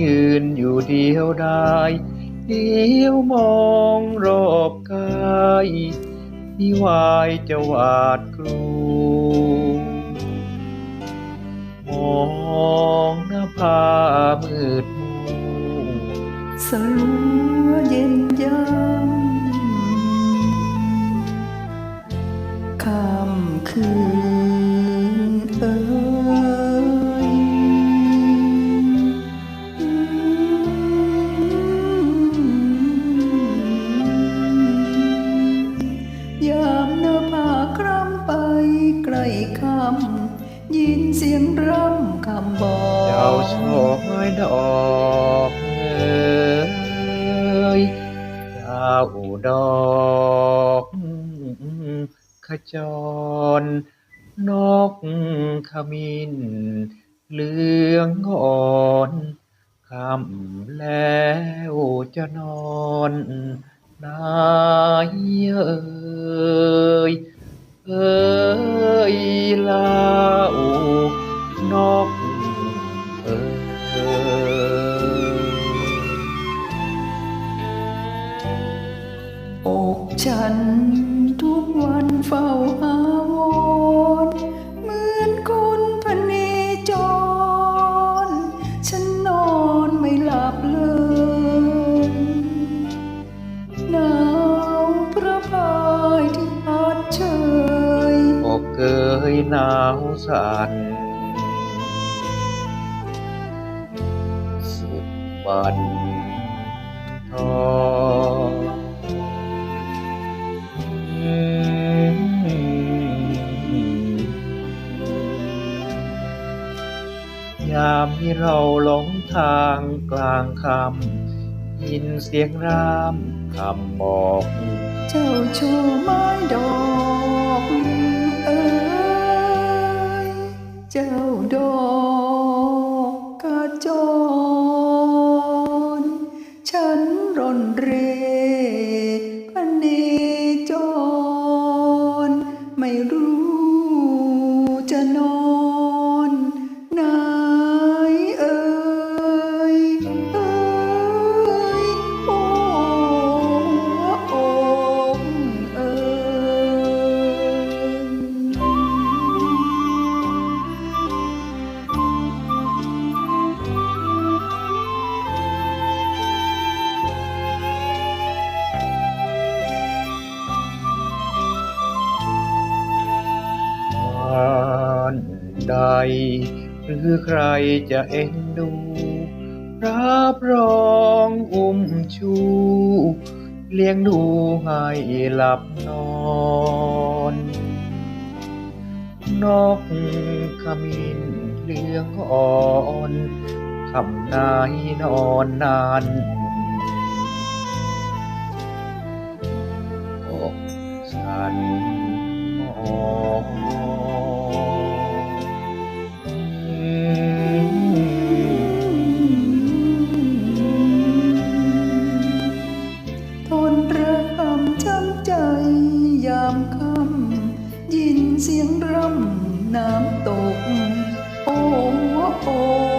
ยืนอยู่เดียวดายเดียวมองรอบกายที่วายจะหวาดกลัวมองหน้าผามืดมัวสลัวเย็นยาม ใกล้คำยินเสียงร่ำคำบอกเจ้าช่อไม้ดอกเอ่ยเจ้าดอกขจร นกขมินเหลืองอ่อนคำแล้วจะนอนนายเอ่ย เอ่ยลานกเอ่ยอกฉันทุกวันเฝ้า หนาวสั่นสุดบันทอยามที่เราหลงทางกลางคำยินเสียงรามคำบอก เจ้าชว์ไม้ดอกเอ้ย จ้าดอกกระจร ฉันร่อนเรพเนจร ไม่รู้จะนอน หรือใครจะเอ็นดูรับรองอุ้มชู เลี้ยงดูให้หลับนอนนกขมิ้นเลี้ยงอ่อนคำนายนอนนานอกฉันมอง เสียงร่ำน้ำตก โอ้โอ้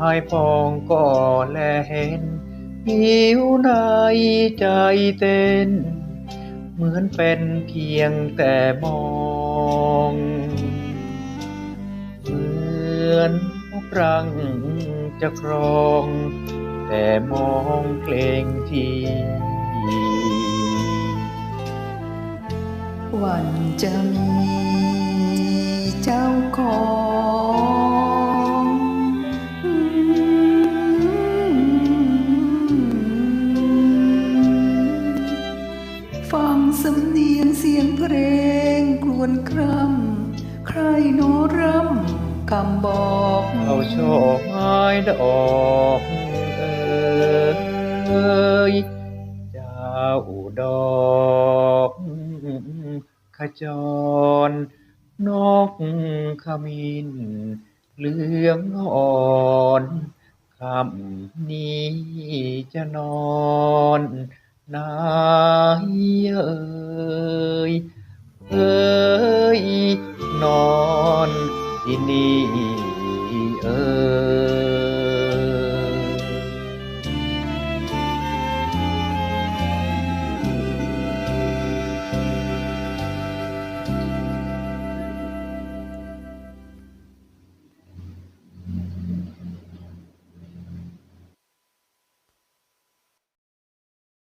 ไม้พองก็แลเห็น หิวในใจเต้น เหมือนเป็นเพียงแต่มอง เหมือนพรังจะครอง แต่มองเพลงทีวันจะมีเจ้าของ ฟังสำเนียงเสียงเพลงกลวนคร่ำใครโนรำคำบอกเอาช่อไม้ดอกเอ่ยเจ้าดอกขจร นกขมินเหลืองอ่อนคำนี้จะนอน นายเอ่ยเอ่ยนอนที่นี่เอ่